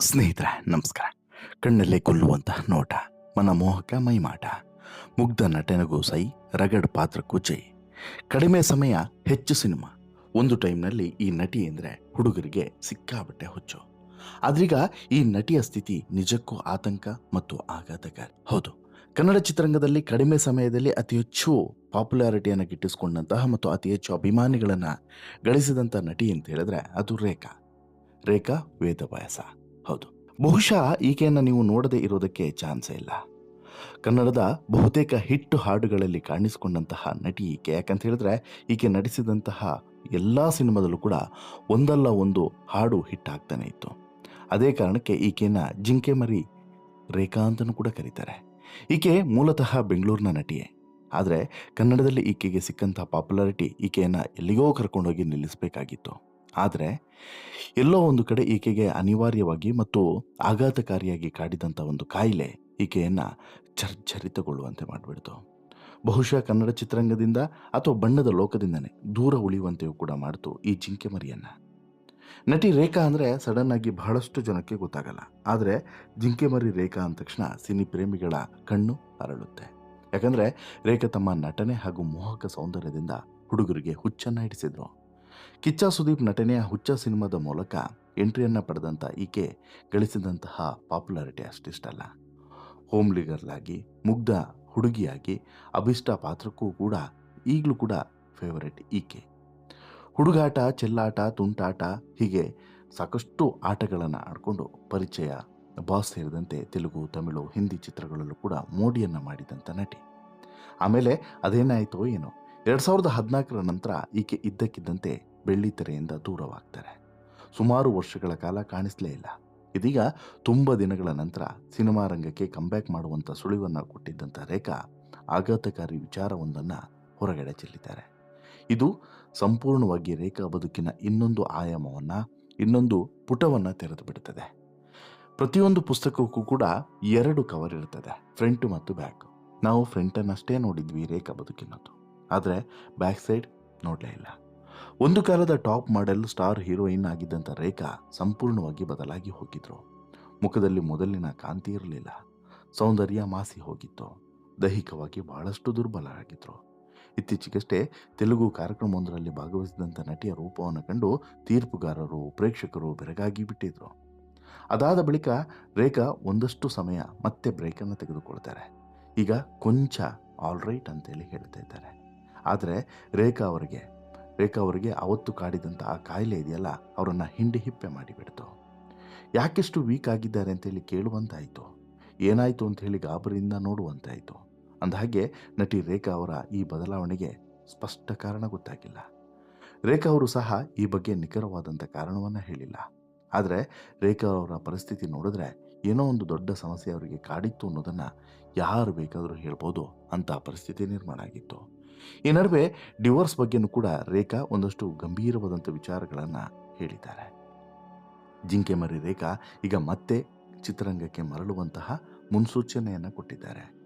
ಸ್ನೇಹಿತರೆ, ನಮಸ್ಕಾರ. ಕಣ್ಣಲ್ಲೇ ಕೊಲ್ಲುವಂತಹ ನೋಟ ಮನಮೋಹಕ ಮೈಮಾಟ, ಮುಗ್ಧ ನಟನೆಗೂ ಸೈ, ರಗಡ್ ಪಾತ್ರಕ್ಕೂ ಜೈ. ಕಡಿಮೆ ಸಮಯ, ಹೆಚ್ಚು ಸಿನಿಮಾ. ಒಂದು ಟೈಮ್ನಲ್ಲಿ ಈ ನಟಿ ಅಂದರೆ ಹುಡುಗರಿಗೆ ಸಿಕ್ಕಾಬಟ್ಟೆ ಹುಚ್ಚು. ಆದ್ರೀಗ ಈ ನಟಿಯ ಸ್ಥಿತಿ ನಿಜಕ್ಕೂ ಆತಂಕ ಮತ್ತು ಆಘಾತಕಾರಿ ಹೌದು, ಕನ್ನಡ ಚಿತ್ರರಂಗದಲ್ಲಿ ಕಡಿಮೆ ಸಮಯದಲ್ಲಿ ಅತಿ ಹೆಚ್ಚು ಪಾಪ್ಯುಲಾರಿಟಿಯನ್ನು ಗಿಟ್ಟಿಸಿಕೊಂಡಂತಹ ಮತ್ತು ಅತಿ ಹೆಚ್ಚು ಅಭಿಮಾನಿಗಳನ್ನು ಗಳಿಸಿದಂಥ ನಟಿ ಅಂತ ಹೇಳಿದ್ರೆ ಅದು ರೇಖಾ. ರೇಖಾ ವೇದವ್ಯಾಸ. ಹೌದು. ಬಹುಶಃ ಈಕೆಯನ್ನು ನೀವು ನೋಡದೇ ಇರೋದಕ್ಕೆ ಚಾನ್ಸೇ ಇಲ್ಲ. ಕನ್ನಡದ ಬಹುತೇಕ ಹಿಟ್ಟು ಹಾಡುಗಳಲ್ಲಿ ಕಾಣಿಸಿಕೊಂಡಂತಹ ನಟಿ ಈಕೆ. ಯಾಕಂತ ಹೇಳಿದ್ರೆ, ಈಕೆ ನಟಿಸಿದಂತಹ ಎಲ್ಲ ಸಿನಿಮಾದಲ್ಲೂ ಕೂಡ ಒಂದಲ್ಲ ಒಂದು ಹಾಡು ಹಿಟ್ ಆಗ್ತಾನೆ ಇತ್ತು. ಅದೇ ಕಾರಣಕ್ಕೆ ಈಕೆನ ಜಿಂಕೆ ಮರಿ ರೇಖಾ ಅಂತಲೂ ಕೂಡ ಕರೀತಾರೆ. ಈಕೆ ಮೂಲತಃ ಬೆಂಗಳೂರಿನ ನಟಿಯೇ. ಆದರೆ ಕನ್ನಡದಲ್ಲಿ ಈಕೆಗೆ ಸಿಕ್ಕಂತಹ ಪಾಪ್ಯುಲಾರಿಟಿ ಈಕೆಯನ್ನು ಎಲ್ಲಿಗೋ ಕರ್ಕೊಂಡೋಗಿ ನಿಲ್ಲಿಸಬೇಕಾಗಿತ್ತು. ಆದರೆ ಎಲ್ಲೋ ಒಂದು ಕಡೆ ಈಕೆಗೆ ಅನಿವಾರ್ಯವಾಗಿ ಮತ್ತು ಆಘಾತಕಾರಿಯಾಗಿ ಕಾಡಿದಂಥ ಒಂದು ಕಾಯಿಲೆ ಈಕೆಯನ್ನು ಚರ್ಚರಿತಗೊಳ್ಳುವಂತೆ ಮಾಡಿಬಿಡ್ತು. ಬಹುಶಃ ಕನ್ನಡ ಚಿತ್ರರಂಗದಿಂದ ಅಥವಾ ಬಣ್ಣದ ಲೋಕದಿಂದನೇ ದೂರ ಉಳಿಯುವಂತೆಯೂ ಕೂಡ ಮಾಡ್ತು ಈ ಜಿಂಕೆ ಮರಿಯನ್ನು. ನಟಿ ರೇಖಾ ಅಂದರೆ ಸಡನ್ ಆಗಿ ಬಹಳಷ್ಟು ಜನಕ್ಕೆ ಗೊತ್ತಾಗಲ್ಲ. ಆದರೆ ಜಿಂಕೆ ಮರಿ ರೇಖಾ ಅಂದ ತಕ್ಷಣ ಸಿನಿ ಪ್ರೇಮಿಗಳ ಕಣ್ಣು ಅರಳುತ್ತೆ. ಯಾಕಂದರೆ ರೇಖಾ ತಮ್ಮ ನಟನೆ ಹಾಗೂ ಮೋಹಕ ಸೌಂದರ್ಯದಿಂದ ಹುಡುಗರಿಗೆ ಹುಚ್ಚನ್ನು ಹಿಡಿಸಿದ್ರು. ಕಿಚ್ಚ ಸುದೀಪ್ ನಟನೆಯ ಹುಚ್ಚ ಸಿನಿಮಾದ ಮೂಲಕ ಎಂಟ್ರಿಯನ್ನು ಪಡೆದಂಥ ಈಕೆ ಗಳಿಸಿದಂತಹ ಪಾಪ್ಯುಲಾರಿಟಿ ಅಷ್ಟಿಷ್ಟಲ್ಲ ಹೋಮ್ ಗರ್ಲ್ ಆಗಿ ಮುಗ್ಧ ಹುಡುಗಿಯಾಗಿ ಅಭಿಷ್ಟ ಪಾತ್ರಕ್ಕೂ ಕೂಡ ಈಗಲೂ ಕೂಡ ಫೇವರೇಟ್ ಈಕೆ. ಹುಡುಗಾಟ, ಚೆಲ್ಲಾಟ, ತುಂಟಾಟ ಹೀಗೆ ಸಾಕಷ್ಟು ಆಟಗಳನ್ನು ಆಡಿಕೊಂಡು ಪರಿಚಯ, ಬಾಸ್ ಸೇರಿದಂತೆ ತೆಲುಗು, ತಮಿಳು, ಹಿಂದಿ ಚಿತ್ರಗಳಲ್ಲೂ ಕೂಡ ಮೋಡಿಯನ್ನು ಮಾಡಿದಂಥ ನಟಿ. ಆಮೇಲೆ ಅದೇನಾಯಿತೋ ಏನೋ, ಎರಡು ಸಾವಿರದ ಹದಿನಾಲ್ಕರ ನಂತರ ಈಕೆ ಇದ್ದಕ್ಕಿದ್ದಂತೆ ಬೆಳ್ಳಿ ತೆರೆಯಿಂದ ದೂರವಾಗ್ತಾರೆ. ಸುಮಾರು ವರ್ಷಗಳ ಕಾಲ ಕಾಣಿಸಲೇ ಇಲ್ಲ. ಇದೀಗ ತುಂಬ ದಿನಗಳ ನಂತರ ಸಿನಿಮಾ ರಂಗಕ್ಕೆ ಕಂಬ್ಯಾಕ್ ಮಾಡುವಂಥ ಸುಳಿವನ್ನು ಕೊಟ್ಟಿದ್ದಂಥ ರೇಖಾ ಆಘಾತಕಾರಿ ವಿಚಾರವೊಂದನ್ನು ಹೊರಗಡೆ ಚೆಲ್ಲಿದ್ದಾರೆ. ಇದು ಸಂಪೂರ್ಣವಾಗಿ ರೇಖಾ ಬದುಕಿನ ಇನ್ನೊಂದು ಆಯಾಮವನ್ನು, ಇನ್ನೊಂದು ಪುಟವನ್ನು ತೆರೆದು ಬಿಡುತ್ತದೆ. ಪ್ರತಿಯೊಂದು ಪುಸ್ತಕಕ್ಕೂ ಕೂಡ ಎರಡು ಕವರ್ ಇರ್ತದೆ ಫ್ರಂಟ್ ಮತ್ತು ಬ್ಯಾಕ್ ನಾವು ಫ್ರಂಟನ್ನಷ್ಟೇ ನೋಡಿದ್ವಿ ರೇಖಾ ಬದುಕಿನದ್ದು. ಆದರೆ ಬ್ಯಾಕ್ ಸೈಡ್ ನೋಡಲೇ ಇಲ್ಲ. ಒಂದು ಕಾಲದ ಟಾಪ್ ಮಾಡೆಲ್ ಸ್ಟಾರ್ ಹೀರೋಯಿನ್ ಆಗಿದ್ದಂಥ ರೇಖಾ ಸಂಪೂರ್ಣವಾಗಿ ಬದಲಾಗಿ ಹೋಗಿದ್ರು. ಮುಖದಲ್ಲಿ ಮೊದಲಿನ ಕಾಂತಿ ಇರಲಿಲ್ಲ. ಸೌಂದರ್ಯ ಮಾಸಿ ಹೋಗಿತ್ತು. ದೈಹಿಕವಾಗಿ ಬಹಳಷ್ಟು ದುರ್ಬಲರಾಗಿದ್ದರು ಇತ್ತೀಚೆಗಷ್ಟೇ ತೆಲುಗು ಕಾರ್ಯಕ್ರಮವೊಂದರಲ್ಲಿ ಭಾಗವಹಿಸಿದಂಥ ನಟಿಯ ರೂಪವನ್ನು ಕಂಡು ತೀರ್ಪುಗಾರರು, ಪ್ರೇಕ್ಷಕರು ಬೆರಗಾಗಿ ಬಿಟ್ಟಿದ್ರು. ಅದಾದ ಬಳಿಕ ರೇಖಾ ಒಂದಷ್ಟು ಸಮಯ ಮತ್ತೆ ಬ್ರೇಕನ್ನು ತೆಗೆದುಕೊಳ್ತಾರೆ. ಈಗ ಕೊಂಚ ಆಲ್ ರೈಟ್ ಅಂತೇಳಿ ಹೇಳ್ತಾ ಇದ್ದಾರೆ. ಆದರೆ ರೇಖಾ ಅವರಿಗೆ ರೇಖಾ ಅವರಿಗೆ ಅವತ್ತು ಕಾಡಿದಂಥ ಆ ಕಾಯಿಲೆ ಇದೆಯಲ್ಲ, ಅವರನ್ನು ಹಿಂಡಿ ಹಿಪ್ಪೆ ಮಾಡಿಬಿಡ್ತು. ಯಾಕೆಷ್ಟು ವೀಕ್ ಆಗಿದ್ದಾರೆ ಅಂತೇಳಿ ಕೇಳುವಂತಾಯಿತು. ಏನಾಯಿತು ಅಂತ ಹೇಳಿ ಗಾಬರಿಯಿಂದ ನೋಡುವಂತಾಯಿತು. ಅಂದಹಾಗೆ ನಟಿ ರೇಖಾ ಅವರ ಈ ಬದಲಾವಣೆಗೆ ಸ್ಪಷ್ಟ ಕಾರಣ ಗೊತ್ತಾಗಿಲ್ಲ. ರೇಖಾ ಅವರು ಸಹ ಈ ಬಗ್ಗೆ ನಿಖರವಾದಂಥ ಕಾರಣವನ್ನು ಹೇಳಿಲ್ಲ. ಆದರೆ ರೇಖಾ ಅವರ ಪರಿಸ್ಥಿತಿ ನೋಡಿದ್ರೆ ಏನೋ ಒಂದು ದೊಡ್ಡ ಸಮಸ್ಯೆ ಅವರಿಗೆ ಕಾಡಿತ್ತು ಅನ್ನೋದನ್ನು ಯಾರು ಬೇಕಾದರೂ ಹೇಳ್ಬೋದು ಅಂತ ಪರಿಸ್ಥಿತಿ ನಿರ್ಮಾಣ ಆಗಿತ್ತು. ಈ ನಡುವೆ ಡಿವೋರ್ಸ್ ಬಗ್ಗೆನೂ ಕೂಡ ರೇಖಾ ಒಂದಷ್ಟು ಗಂಭೀರವಾದಂಥ ವಿಚಾರಗಳನ್ನು ಹೇಳಿದ್ದಾರೆ. ಜಿಂಕೆ ಮರಿ ರೇಖಾ ಈಗ ಮತ್ತೆ ಚಿತ್ರರಂಗಕ್ಕೆ ಮರಳುವಂತಹ ಮುನ್ಸೂಚನೆಯನ್ನು ಕೊಟ್ಟಿದ್ದಾರೆ.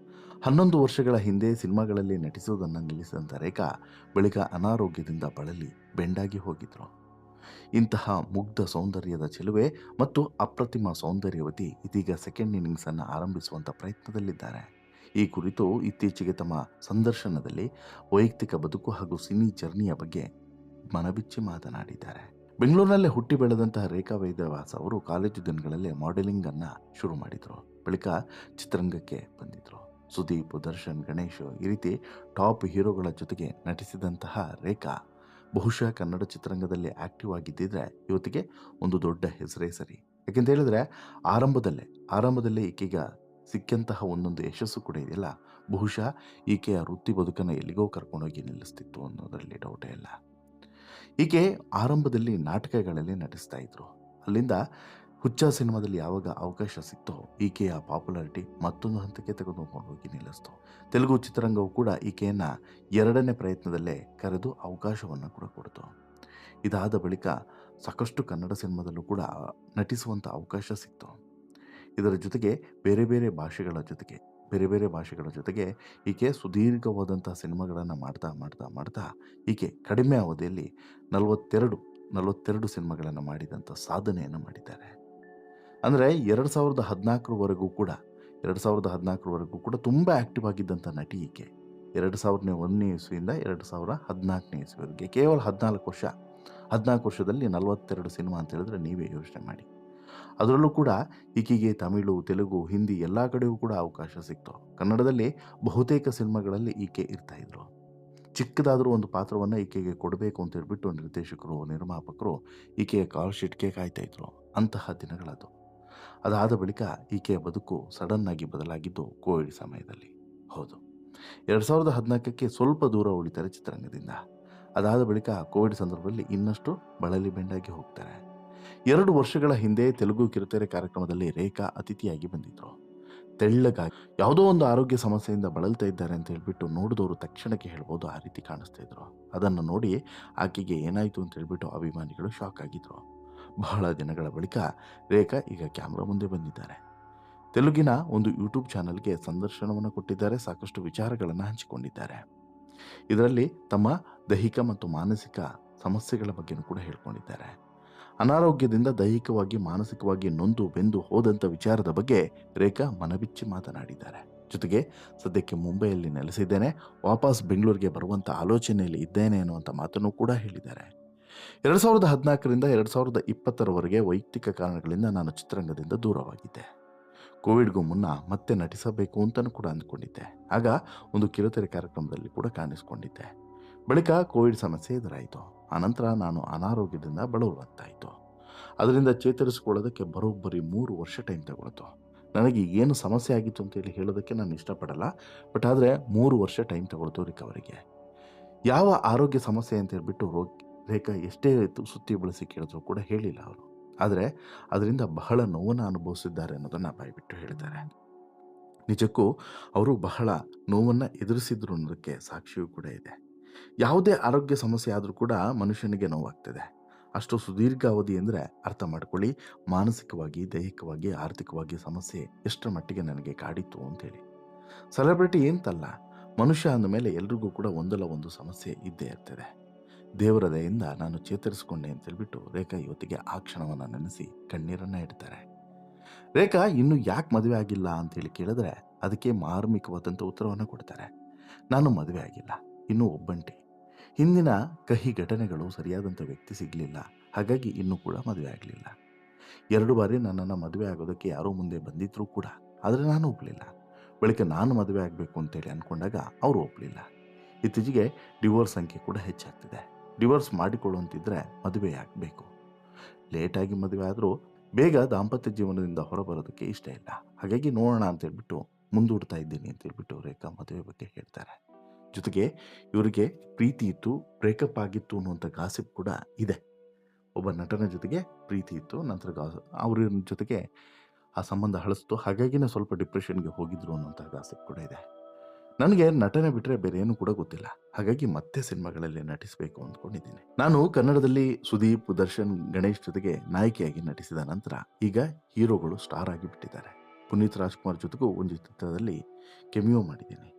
ಹನ್ನೊಂದು ವರ್ಷಗಳ ಹಿಂದೆ ಸಿನಿಮಾಗಳಲ್ಲಿ ನಟಿಸುವುದನ್ನು ನಿಲ್ಲಿಸಿದಂಥ ರೇಖಾ ಬಳಿಕ ಅನಾರೋಗ್ಯದಿಂದ ಬಳಲಿ ಬೆಂಡಾಗಿ ಹೋಗಿದ್ರು. ಇಂತಹ ಮುಗ್ಧ ಸೌಂದರ್ಯದ ಚೆಲುವೆ ಮತ್ತು ಅಪ್ರತಿಮ ಸೌಂದರ್ಯವತಿ ಇದೀಗ ಸೆಕೆಂಡ್ ಇನ್ನಿಂಗ್ಸನ್ನು ಆರಂಭಿಸುವಂಥ ಪ್ರಯತ್ನದಲ್ಲಿದ್ದಾರೆ. ಈ ಕುರಿತು ಇತ್ತೀಚೆಗೆ ತಮ್ಮ ಸಂದರ್ಶನದಲ್ಲಿ ವೈಯಕ್ತಿಕ ಬದುಕು ಹಾಗೂ ಸಿನಿ ಜರ್ನಿಯ ಬಗ್ಗೆ ಮನಬಿಚ್ಚಿ ಮಾತನಾಡಿದ್ದಾರೆ. ಬೆಂಗಳೂರಿನಲ್ಲೇ ಹುಟ್ಟಿ ಬೆಳೆದಂತಹ ರೇಖಾ ವೈದ್ಯವಾಸ್ ಅವರು ಕಾಲೇಜು ದಿನಗಳಲ್ಲಿ ಮಾಡೆಲಿಂಗ್ ಅನ್ನ ಶುರು ಮಾಡಿದರು. ಬಳಿಕ ಚಿತ್ರರಂಗಕ್ಕೆ ಬಂದಿದ್ರು. ಸುದೀಪ್, ದರ್ಶನ್, ಗಣೇಶ್ ಈ ರೀತಿ ಟಾಪ್ ಹೀರೋಗಳ ಜೊತೆಗೆ ನಟಿಸಿದಂತಹ ರೇಖಾ ಬಹುಶಃ ಕನ್ನಡ ಚಿತ್ರರಂಗದಲ್ಲಿ ಆಕ್ಟಿವ್ ಆಗಿದ್ದಿದ್ರೆ ಇವತ್ತಿಗೆ ಒಂದು ದೊಡ್ಡ ಹೆಸರೇ ಸರಿ. ಯಾಕೆಂತ ಹೇಳಿದ್ರೆ ಆರಂಭದಲ್ಲೇ ಆರಂಭದಲ್ಲೇ ಈಕೆಗ ಸಿಕ್ಕಂತಹ ಒಂದೊಂದು ಯಶಸ್ಸು ಕೂಡ ಇದೆಯಲ್ಲ ಬಹುಶಃ ಈಕೆಯ ವೃತ್ತಿ ಬದುಕನ್ನು ಎಲ್ಲಿಗೋ ಕರ್ಕೊಂಡೋಗಿ ನಿಲ್ಲಿಸ್ತಿತ್ತು ಅನ್ನೋದರಲ್ಲಿ ಡೌಟೇ ಇಲ್ಲ. ಈಕೆ ಆರಂಭದಲ್ಲಿ ನಾಟಕಗಳಲ್ಲಿ ನಟಿಸ್ತಾ ಇದ್ರು. ಅಲ್ಲಿಂದ ಹುಚ್ಚ ಸಿನಿಮಾದಲ್ಲಿ ಯಾವಾಗ ಅವಕಾಶ ಸಿಕ್ತೋ ಈಕೆಯ ಪಾಪ್ಯುಲಾರಿಟಿ ಮತ್ತೊಂದು ಹಂತಕ್ಕೆ ತೆಗೆದುಕೊಂಡು ಹೋಗಿ ನಿಲ್ಲಿಸ್ತು. ತೆಲುಗು ಚಿತ್ರರಂಗವು ಕೂಡ ಈಕೆಯನ್ನು ಎರಡನೇ ಪ್ರಯತ್ನದಲ್ಲೇ ಕರೆದು ಅವಕಾಶವನ್ನು ಕೂಡ ಕೊಡ್ತು. ಇದಾದ ಬಳಿಕ ಸಾಕಷ್ಟು ಕನ್ನಡ ಸಿನಿಮಾದಲ್ಲೂ ಕೂಡ ನಟಿಸುವಂಥ ಅವಕಾಶ ಸಿಕ್ತು. ಇದರ ಜೊತೆಗೆ ಬೇರೆ ಬೇರೆ ಭಾಷೆಗಳ ಜೊತೆಗೆ, ಬೇರೆ ಬೇರೆ ಭಾಷೆಗಳ ಜೊತೆಗೆ ಈಕೆ ಸುದೀರ್ಘವಾದಂಥ ಸಿನಿಮಾಗಳನ್ನು ಮಾಡ್ತಾ ಮಾಡ್ತಾ ಮಾಡ್ತಾ ಈಕೆ ಕಡಿಮೆ ಅವಧಿಯಲ್ಲಿ ನಲವತ್ತೆರಡು ನಲವತ್ತೆರಡು ಸಿನಿಮಾಗಳನ್ನು ಮಾಡಿದಂಥ ಸಾಧನೆಯನ್ನು ಮಾಡಿದ್ದಾರೆ. ಅಂದರೆ ಎರಡು ಸಾವಿರದ ಹದಿನಾಲ್ಕರವರೆಗೂ ಕೂಡ, ಎರಡು ಸಾವಿರದ ಹದಿನಾಲ್ಕರವರೆಗೂ ಕೂಡ ತುಂಬ ಆ್ಯಕ್ಟಿವ್ ಆಗಿದ್ದಂಥ ನಟಿ ಈಕೆ. ಎರಡು ಸಾವಿರನೇ ಒಂದನೇ ಇಸ್ವಿಯಿಂದ ಎರಡು ಸಾವಿರ ಹದಿನಾಲ್ಕನೇ ಇಸ್ವಿವರೆಗೆ, ಕೇವಲ ಹದಿನಾಲ್ಕು ವರ್ಷ, ಹದಿನಾಲ್ಕು ವರ್ಷದಲ್ಲಿ ನಲವತ್ತೆರಡು ಸಿನಿಮಾ ಅಂತ ಹೇಳಿದ್ರೆ ನೀವೇ ಯೋಚನೆ ಮಾಡಿ. ಅದರಲ್ಲೂ ಕೂಡ ಈಕೆಗೆ ತಮಿಳು, ತೆಲುಗು, ಹಿಂದಿ ಎಲ್ಲ ಕಡೆಯೂ ಕೂಡ ಅವಕಾಶ ಸಿಕ್ತು. ಕನ್ನಡದಲ್ಲಿ ಬಹುತೇಕ ಸಿನಿಮಾಗಳಲ್ಲಿ ಈಕೆ ಇರ್ತಾ ಇದ್ರು. ಚಿಕ್ಕದಾದರೂ ಒಂದು ಪಾತ್ರವನ್ನು ಈಕೆಗೆ ಕೊಡಬೇಕು ಅಂತ ಹೇಳ್ಬಿಟ್ಟು ನಿರ್ದೇಶಕರು, ನಿರ್ಮಾಪಕರು ಈಕೆಯ ಕಾಲ್ ಶೀಟ್ಗೆ ಕಾಯ್ತಾ ಇದ್ರು. ಅಂತಹ ದಿನಗಳದು. ಅದಾದ ಬಳಿಕ ಈಕೆಯ ಬದುಕು ಸಡನ್ ಆಗಿ ಬದಲಾಗಿದ್ದು ಕೋವಿಡ್ ಸಮಯದಲ್ಲಿ. ಹೌದು. ಎರಡು ಸಾವಿರದ ಹದಿನಾಲ್ಕಕ್ಕೆ ಸ್ವಲ್ಪ ದೂರ ಉಳಿತಾರೆ ಚಿತ್ರರಂಗದಿಂದ. ಅದಾದ ಬಳಿಕ ಕೋವಿಡ್ ಸಂದರ್ಭದಲ್ಲಿ ಇನ್ನಷ್ಟು ಬಳಲಿ ಬೆಂಡಾಗಿ ಹೋಗ್ತಾರೆ. ಎರಡು ವರ್ಷಗಳ ಹಿಂದೆ ತೆಲುಗು ಕಿರುತೆರೆ ಕಾರ್ಯಕ್ರಮದಲ್ಲಿ ರೇಖಾ ಅತಿಥಿಯಾಗಿ ಬಂದಿದ್ರು. ತೆಳ್ಳಗಾಗಿ ಯಾವುದೋ ಒಂದು ಆರೋಗ್ಯ ಸಮಸ್ಯೆಯಿಂದ ಬಳಲ್ತಾ ಇದ್ದಾರೆ ಅಂತ ಹೇಳ್ಬಿಟ್ಟು ನೋಡಿದವರು ತಕ್ಷಣಕ್ಕೆ ಹೇಳ್ಬೋದು ಆ ರೀತಿ ಕಾಣಿಸ್ತಾ ಇದ್ರು. ಅದನ್ನು ನೋಡಿ ಆಕೆಗೆ ಏನಾಯಿತು ಅಂತ ಹೇಳ್ಬಿಟ್ಟು ಅಭಿಮಾನಿಗಳು ಶಾಕ್ ಆಗಿದ್ರು. ಬಹಳ ದಿನಗಳ ಬಳಿಕ ರೇಖಾ ಈಗ ಕ್ಯಾಮ್ರಾ ಮುಂದೆ ಬಂದಿದ್ದಾರೆ. ತೆಲುಗಿನ ಒಂದು ಯೂಟ್ಯೂಬ್ ಚಾನಲ್ಗೆ ಸಂದರ್ಶನವನ್ನು ಕೊಟ್ಟಿದ್ದಾರೆ, ಸಾಕಷ್ಟು ವಿಚಾರಗಳನ್ನು ಹಂಚಿಕೊಂಡಿದ್ದಾರೆ. ಇದರಲ್ಲಿ ತಮ್ಮ ದೈಹಿಕ ಮತ್ತು ಮಾನಸಿಕ ಸಮಸ್ಯೆಗಳ ಬಗ್ಗೆನೂ ಕೂಡ ಹೇಳ್ಕೊಂಡಿದ್ದಾರೆ. ಅನಾರೋಗ್ಯದಿಂದ ದೈಹಿಕವಾಗಿ, ಮಾನಸಿಕವಾಗಿ ನೊಂದು ಬೆಂದು ಹೋದಂಥ ವಿಚಾರದ ಬಗ್ಗೆ ರೇಖಾ ಮನಬಿಚ್ಚಿ ಮಾತನಾಡಿದ್ದಾರೆ. ಜೊತೆಗೆ ಸದ್ಯಕ್ಕೆ ಮುಂಬೈಯಲ್ಲಿ ನೆಲೆಸಿದ್ದೇನೆ, ವಾಪಸ್ ಬೆಂಗಳೂರಿಗೆ ಬರುವಂಥ ಆಲೋಚನೆಯಲ್ಲಿ ಇದ್ದೇನೆ ಅನ್ನುವಂಥ ಮಾತನ್ನು ಕೂಡ ಹೇಳಿದ್ದಾರೆ. ಎರಡು ಸಾವಿರದ ಹದಿನಾಲ್ಕರಿಂದ ಎರಡು ಸಾವಿರದ ಇಪ್ಪತ್ತರವರೆಗೆ ವೈಯಕ್ತಿಕ ಕಾರಣಗಳಿಂದ ನಾನು ಚಿತ್ರರಂಗದಿಂದ ದೂರವಾಗಿದ್ದೆ ಕೋವಿಡ್ಗೂ ಮುನ್ನ ಮತ್ತೆ ನಟಿಸಬೇಕು ಅಂತಲೂ ಕೂಡ ಅಂದ್ಕೊಂಡಿದ್ದೆ. ಆಗ ಒಂದು ಕಿರುತೆರೆ ಕಾರ್ಯಕ್ರಮದಲ್ಲಿ ಕೂಡ ಕಾಣಿಸ್ಕೊಂಡಿದ್ದೆ. ಬಳಿಕ ಕೋವಿಡ್ ಸಮಸ್ಯೆ ಎದುರಾಯಿತು. ಆನಂತರ ನಾನು ಅನಾರೋಗ್ಯದಿಂದ ಬಳಲುವಂತಾಯಿತು. ಅದರಿಂದ ಚೇತರಿಸಿಕೊಳ್ಳೋದಕ್ಕೆ ಬರೋಬ್ಬರಿ ಮೂರು ವರ್ಷ ಟೈಮ್ ತಗೊಳ್ತು. ನನಗೆ ಏನು ಸಮಸ್ಯೆ ಆಗಿತ್ತು ಅಂತೇಳಿ ಹೇಳೋದಕ್ಕೆ ನಾನು ಇಷ್ಟಪಡಲ್ಲ ಬಟ್ ಆದರೆ ಮೂರು ವರ್ಷ ಟೈಮ್ ತಗೊಳ್ತು ರಿಕವರಿಗೆ ಯಾವ ಆರೋಗ್ಯ ಸಮಸ್ಯೆ ಅಂತ ಹೇಳ್ಬಿಟ್ಟು ರೇಖಾ ಎಷ್ಟೇ ಸುತ್ತಿ ಬಳಸಿ ಕೇಳಿದ್ರು ಕೂಡ ಹೇಳಿಲ್ಲ ಅವರು. ಆದರೆ ಅದರಿಂದ ಬಹಳ ನೋವನ್ನು ಅನುಭವಿಸಿದ್ದಾರೆ ಅನ್ನೋದನ್ನು ಬಾಯ್ಬಿಟ್ಟು ಹೇಳಿದ್ದಾರೆ. ನಿಜಕ್ಕೂ ಅವರು ಬಹಳ ನೋವನ್ನು ಎದುರಿಸಿದ್ರು ಅನ್ನೋದಕ್ಕೆ ಸಾಕ್ಷಿಯೂ ಕೂಡ ಇದೆ. ಯಾವುದೇ ಆರೋಗ್ಯ ಸಮಸ್ಯೆ ಆದರೂ ಕೂಡ ಮನುಷ್ಯನಿಗೆ ನೋವಾಗ್ತದೆ. ಅಷ್ಟು ಸುದೀರ್ಘ ಅವಧಿ ಅಂದರೆ ಅರ್ಥ ಮಾಡ್ಕೊಳ್ಳಿ, ಮಾನಸಿಕವಾಗಿ, ದೈಹಿಕವಾಗಿ, ಆರ್ಥಿಕವಾಗಿ ಸಮಸ್ಯೆ ಎಷ್ಟರ ಮಟ್ಟಿಗೆ ನನಗೆ ಕಾಡಿತ್ತು ಅಂತೇಳಿ ಸೆಲೆಬ್ರಿಟಿ ಅಂತಲ್ಲ ಮನುಷ್ಯ ಅಂದಮೇಲೆ ಎಲ್ರಿಗೂ ಕೂಡ ಒಂದಲ್ಲ ಒಂದು ಸಮಸ್ಯೆ ಇದ್ದೇ ಇರ್ತದೆ. ದೇವರ ದಯೆಯಿಂದ ನಾನು ಚೇತರಿಸಿಕೊಂಡೆ ಅಂತ ಹೇಳ್ಬಿಟ್ಟು ರೇಖಾ ಇವತ್ತಿಗೆ ಆ ಕ್ಷಣವನ್ನು ನೆನೆಸಿ ಕಣ್ಣೀರನ್ನು ಇಡ್ತಾರೆ. ರೇಖಾ, ಇನ್ನು ಯಾಕೆ ಮದುವೆ ಆಗಿಲ್ಲ ಅಂತೇಳಿ ಕೇಳಿದ್ರೆ ಅದಕ್ಕೆ ಮಾರ್ಮಿಕವಾದಂಥ ಉತ್ತರವನ್ನು ಕೊಡ್ತಾರೆ. ನಾನು ಮದುವೆ ಆಗಿಲ್ಲ. ಇನ್ನೂ ಒಬ್ಬಂಟಿ. ಹಿಂದಿನ ಕಹಿ ಘಟನೆಗಳು ಸರಿಯಾದಂಥ ವ್ಯಕ್ತಿ ಸಿಗಲಿಲ್ಲ. ಹಾಗಾಗಿ ಇನ್ನೂ ಕೂಡ ಮದುವೆ ಆಗಲಿಲ್ಲ. ಎರಡು ಬಾರಿ ನನ್ನನ್ನು ಮದುವೆ ಆಗೋದಕ್ಕೆ ಯಾರೋ ಮುಂದೆ ಬಂದಿದ್ದರೂ ಕೂಡ, ಆದರೆ ನಾನು ಒಪ್ಪಲಿಲ್ಲ ಬಳಿಕ ನಾನು ಮದುವೆ ಆಗಬೇಕು ಅಂತೇಳಿ ಅಂದ್ಕೊಂಡಾಗ ಅವರು ಒಪ್ಪಲಿಲ್ಲ ಇತ್ತೀಚೆಗೆ ಡಿವೋರ್ಸ್ ಸಂಖ್ಯೆ ಕೂಡ ಹೆಚ್ಚಾಗ್ತಿದೆ. ಡಿವೋರ್ಸ್ ಮಾಡಿಕೊಳ್ಳುವಂತಿದ್ರೆ ಮದುವೆ ಆಗಬೇಕು. ಲೇಟಾಗಿ ಮದುವೆ ಆದರೂ ಬೇಗ ದಾಂಪತ್ಯ ಜೀವನದಿಂದ ಹೊರಬರೋದಕ್ಕೆ ಇಷ್ಟ ಇಲ್ಲ. ಹಾಗಾಗಿ ನೋಡೋಣ ಅಂತೇಳ್ಬಿಟ್ಟು ಮುಂದೂಡ್ತಾ ಇದ್ದೀನಿ ಅಂತೇಳ್ಬಿಟ್ಟು ರೇಖಾ ಮದುವೆ ಬಗ್ಗೆ ಹೇಳ್ತಾರೆ. ಜೊತೆಗೆ ಇವರಿಗೆ ಪ್ರೀತಿ ಇತ್ತು ಬ್ರೇಕಪ್ ಆಗಿತ್ತು ಅನ್ನುವಂಥ ಗಾಸಿಪ್ ಕೂಡ ಇದೆ. ಒಬ್ಬ ನಟನ ಜೊತೆಗೆ ಪ್ರೀತಿ ಇತ್ತು, ನಂತರ ಗಾಸ ಅವ್ರ ಜೊತೆಗೆ ಆ ಸಂಬಂಧ ಹಳಿಸ್ತು. ಹಾಗಾಗಿನೇ ಸ್ವಲ್ಪ ಡಿಪ್ರೆಷನ್ಗೆ ಹೋಗಿದ್ರು ಅನ್ನೋಂಥ ಗಾಸಿಪ್ ಕೂಡ ಇದೆ. ನನಗೆ ನಟನೆ ಬಿಟ್ಟರೆ ಬೇರೆ ಏನು ಕೂಡ ಗೊತ್ತಿಲ್ಲ. ಹಾಗಾಗಿ ಮತ್ತೆ ಸಿನಿಮಾಗಳಲ್ಲಿ ನಟಿಸಬೇಕು ಅಂದ್ಕೊಂಡಿದ್ದೀನಿ. ನಾನು ಕನ್ನಡದಲ್ಲಿ ಸುದೀಪ್, ದರ್ಶನ್, ಗಣೇಶ್ ಜೊತೆಗೆ ನಾಯಕಿಯಾಗಿ ನಟಿಸಿದ ನಂತರ ಈಗ ಹೀರೋಗಳು ಸ್ಟಾರ್ ಆಗಿ ಬಿಟ್ಟಿದ್ದಾರೆ ಪುನೀತ್ ರಾಜ್ಕುಮಾರ್ ಜೊತೆಗೂ ಒಂದು ಚಿತ್ರದಲ್ಲಿ ಕೆಮಿಯೋ ಮಾಡಿದ್ದೀನಿ.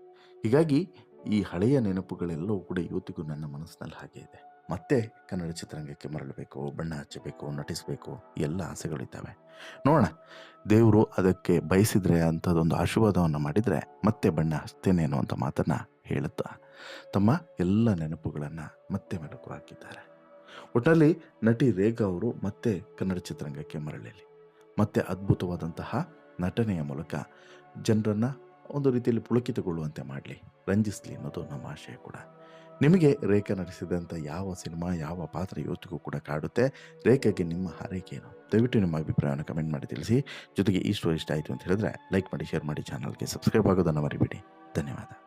ಹೀಗಾಗಿ ಈ ಹಳೆಯ ನೆನಪುಗಳೆಲ್ಲವೂ ಕೂಡ ಇವತ್ತಿಗೂ ನನ್ನ ಮನಸ್ಸಿನಲ್ಲಿ ಹಾಗೆ ಇದೆ. ಮತ್ತೆ ಕನ್ನಡ ಚಿತ್ರರಂಗಕ್ಕೆ ಮರಳಬೇಕು, ಬಣ್ಣ ಹಚ್ಚಬೇಕು, ನಟಿಸಬೇಕು, ಎಲ್ಲ ಆಸೆಗಳಿದ್ದಾವೆ. ನೋಡೋಣ, ದೇವರು ಅದಕ್ಕೆ ಬಯಸಿದರೆ ಅಂಥದ್ದೊಂದು ಆಶೀರ್ವಾದವನ್ನು ಮಾಡಿದರೆ ಮತ್ತೆ ಬಣ್ಣ ಹಚ್ತೇನೆ ಅಂತ ಮಾತನ್ನು ಹೇಳುತ್ತಾ, ತಮ್ಮ ಎಲ್ಲ ನೆನಪುಗಳನ್ನು ಮತ್ತೆ ಮೆಲುಕು ಹಾಕಿದ್ದಾರೆ. ಒಟ್ಟಲ್ಲಿ ನಟಿ ರೇಖಾ ಅವರು ಮತ್ತೆ ಕನ್ನಡ ಚಿತ್ರರಂಗಕ್ಕೆ ಮರಳಲಿ. ಮತ್ತೆ ಅದ್ಭುತವಾದಂತಹ ನಟನೆಯ ಮೂಲಕ ಜನರನ್ನು ಒಂದು ರೀತಿಯಲ್ಲಿ ಪುಳಕಿತಗೊಳ್ಳುವಂತೆ ಮಾಡಲಿ. ರಂಜಿಸಲಿ ಅನ್ನೋದು ನಮ್ಮ ಆಶಯ ಕೂಡ. ನಿಮಗೆ ರೇಖಾ ನಟಿಸಿದಂಥ ಯಾವ ಸಿನಿಮಾ, ಯಾವ ಪಾತ್ರ ಇವತ್ತಿಗೂ ಕೂಡ ಕಾಡುತ್ತೆ? ರೇಖೆಗೆ ನಿಮ್ಮ ಹಾರೈಕೆ ದಯವಿಟ್ಟು ನಿಮ್ಮ ಅಭಿಪ್ರಾಯವನ್ನು ಕಮೆಂಟ್ ಮಾಡಿ ತಿಳಿಸಿ. ಜೊತೆಗೆ ಈ ಸ್ಟೋರಿ ಇಷ್ಟ ಆಯಿತು ಅಂತ ಹೇಳಿದ್ರೆ ಲೈಕ್ ಮಾಡಿ ಶೇರ್ ಮಾಡಿ ಚಾನಲ್ಗೆ ಸಬ್ಸ್ಕ್ರೈಬ್ ಆಗೋದನ್ನು ಮರಿಬೇಡಿ. ಧನ್ಯವಾದ.